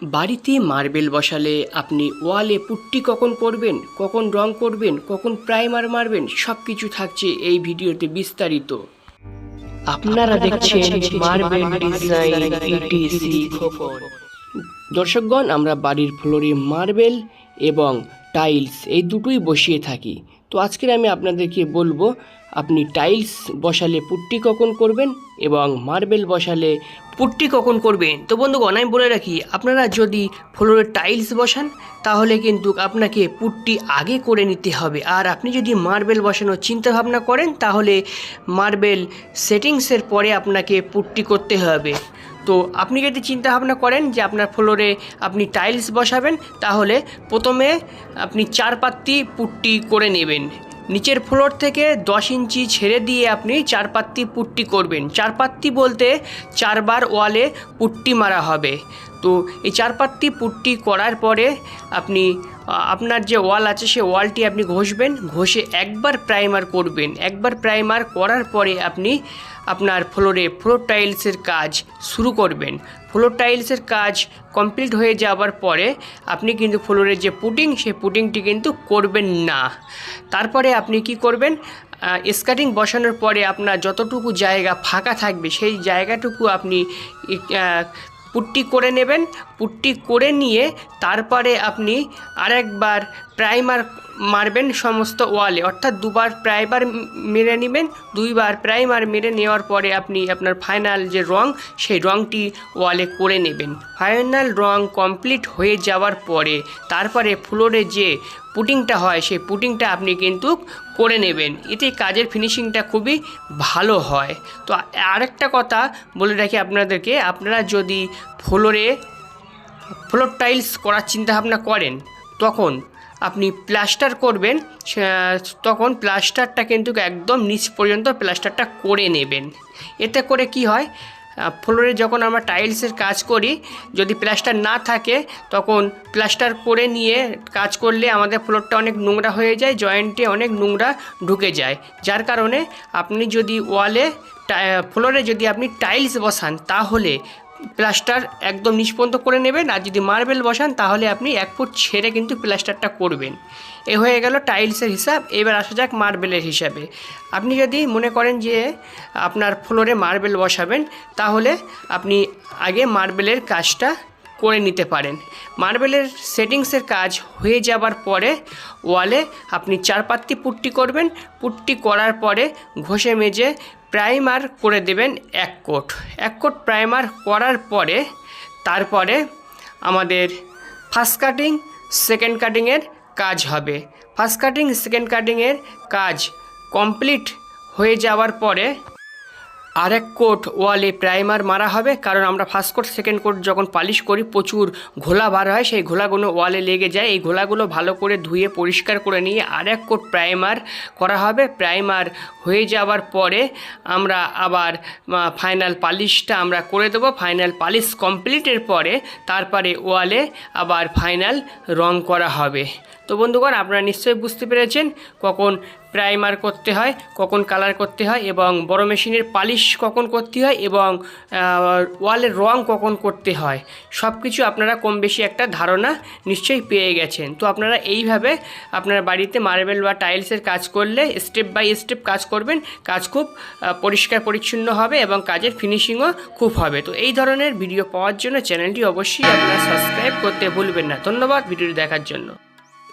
বাড়িতে মার্বেল বসালে আপনি ওয়ালে পুট্টি কখন করবেন কখন রং করবেন কখন প্রাইমার মারবেন সব কিছু থাকছে এই ভিডিওতে বিস্তারিত। আপনারা দেখছেন মার্বেল ডিজাইন ইটিসি দর্শকগণ আমরা বাড়ির ফ্লোরে মার্বেল এবং টাইলস এই দুটোই বসিয়ে থাকি। তো আজকের আমি আপনাদেরকে বলব, আপনি টাইলস বসালে পুট্টি কখন করবেন এবং মার্বেল বসালে পুট্টি কখন করবেন? তো বন্ধুগণ, আমি বলে রাখি, আপনারা যদি ফ্লোরে টাইলস বসান, তাহলে কিন্তু আপনাকে পুট্টি আগে করে নিতে হবে। আর আপনি যদি মার্বেল বসানোর চিন্তা ভাবনা করেন, তাহলে মার্বেল সেটিংসের পরে আপনাকে পুট্টি করতে হবে। তো আপনি যদি চিন্তা ভাবনা করেন যে আপনার ফ্লোরে আপনি টাইলস বসাবেন, তাহলে প্রথমে আপনি চার পাত্তি পুট্টি করে নেবেন। নিচের ফ্লোর থেকে দশ ইঞ্চি ছেড়ে দিয়ে আপনি চার পাত্তি পুট্টি করবেন। চার পাত্তি বলতে চারবার ওয়ালে পুট্টি মারা হবে। তো এই চার পাত্তি পুট্টি করার পরে আপনি আপনার যে ওয়াল আছে, সে ওয়ালটি আপনি ঘষবেন, ঘষে একবার প্রাইমার করবেন। একবার প্রাইমার করার পরে আপনি আপনার ফ্লোরে ফ্লোর টাইলসের কাজ শুরু করবেন। ফ্লোর টাইলসের কাজ কমপ্লিট হয়ে যাওয়ার পরে আপনি কিন্তু ফ্লোরের যে পুটিং সেই পুটিংটি কিন্তু করবেন না। তারপরে আপনি কি করবেন? স্কার্টিং বসানোর পরে আপনার যতটুকু জায়গা ফাঁকা থাকবে, সেই জায়গাটুকু আপনি পুট্টি করে নেবেন। পুট্টি করে নিয়ে তারপরে আপনি আরেকবার প্রাইমার মারবেন সমস্ত ওয়ালে। অর্থাৎ দুবার প্রাইমার মেরে নেবেন, দুইবার প্রাইমার মেরে নেওয়ার পরে আপনি আপনার ফাইনাল যে রং, সেই রংটি ওয়ালে করে নেবেন। ফাইনাল রং কমপ্লিট হয়ে যাওয়ার পরে তারপরে ফ্লোরে যে পুটিংটা হয়, সেই পুটিংটা আপনি কিন্তু করে নেবেন। এতে কাজের ফিনিশিংটা খুবই ভালো হয়। তো আরেকটা কথা বলে রাখি আপনাদেরকে, আপনারা যদি ফ্লোরে ফ্লোর টাইলস করার চিন্তাভাবনা করেন, তখন আপনি প্লাস্টার করবেন তখন প্লাস্টারটা কিন্তু একদম নিচ পর্যন্ত প্লাস্টারটা করে নেবেন। এতে করে কি হয় ফ্লোরে যখন আমরা টাইলসের কাজ করি, যদি প্লাস্টার না থাকে, তখন প্লাস্টার করে নিয়ে কাজ করলে আমাদের ফ্লোরটা অনেক নোংরা হয়ে যায় জয়েন্টে অনেক নোংরা ঢুকে যায়। যার কারণে আপনি যদি ওয়ালে ফ্লোরে যদি আপনি টাইলস বসান, তাহলে প্লাস্টার একদম নিষ্পন্ত করে নেবেন আর যদি মার্বেল বসান, তাহলে আপনি এক ফুট ছেড়ে কিন্তু প্লাস্টারটা করবেন। এ হয়ে গেল টাইলসের হিসাব। এবার আসা যাক মার্বেলের হিসাবে। আপনি যদি মনে করেন যে আপনার ফ্লোরে মার্বেল বসাবেন, তাহলে আপনি আগে মার্বেলের কাজটা করে নিতে পারেন। মার্বেলের সেটিংসের কাজ হয়ে যাবার পরে ওয়ালে আপনি চার পাত্তি পুট্টি করবেন। পুট্টি করার পরে ঘষে মেজে প্রাইমার করে দেবেন এক কোট। এক কোট প্রাইমার করার পরে তারপরে আমাদের ফার্স্ট কাটিং সেকেন্ড কাটিংয়ের কাজ হবে। ফার্স্ট কাটিং সেকেন্ড কাটিংয়ের কাজ কমপ্লিট হয়ে যাওয়ার পরে আরেক কোট ওয়ালে প্রাইমার মারা হবে, কারণ আমরা ফার্স্ট কোট সেকেন্ড কোট যখন পালিশ করি, প্রচুর ঘোলা বার হয়, সেই ঘোলাগুলো ওয়ালে লেগে যায়। এই ঘোলাগুলো ভালো করে ধুয়ে পরিষ্কার করে নিয়ে আরেক কোট প্রাইমার করা হবে। প্রাইমার হয়ে যাওয়ার পরে আমরা আবার ফাইনাল পালিশটা আমরা করে দেবো। ফাইনাল পালিশ কমপ্লিটের পরে তারপরে ওয়ালে আবার ফাইনাল রং করা হবে। তো বন্ধুগণ, আপনারা নিশ্চয়ই বুঝতে পেরেছেন কখন প্রাইমার করতে হয়, কখন কালার করতে হয় এবং বড় মেশিনের পালিশ কখন করতে হয় এবং ওয়ালের রং কখন করতে হয় সব কিছু আপনারা কম বেশি একটা ধারণা নিশ্চয়ই পেয়ে গেছেন। তো আপনারা এইভাবে আপনার বাড়িতে মার্বেল বা টাইলসের কাজ করলে স্টেপ বাই স্টেপ কাজ করবেন, কাজ খুব পরিষ্কার পরিচ্ছন্ন হবে এবং কাজের ফিনিশিংও খুব হবে। তো এই ধরনের ভিডিও পাওয়ার জন্য চ্যানেলটি অবশ্যই আপনারা সাবস্ক্রাইব করতে ভুলবেন না। ধন্যবাদ ভিডিওটি দেখার জন্য।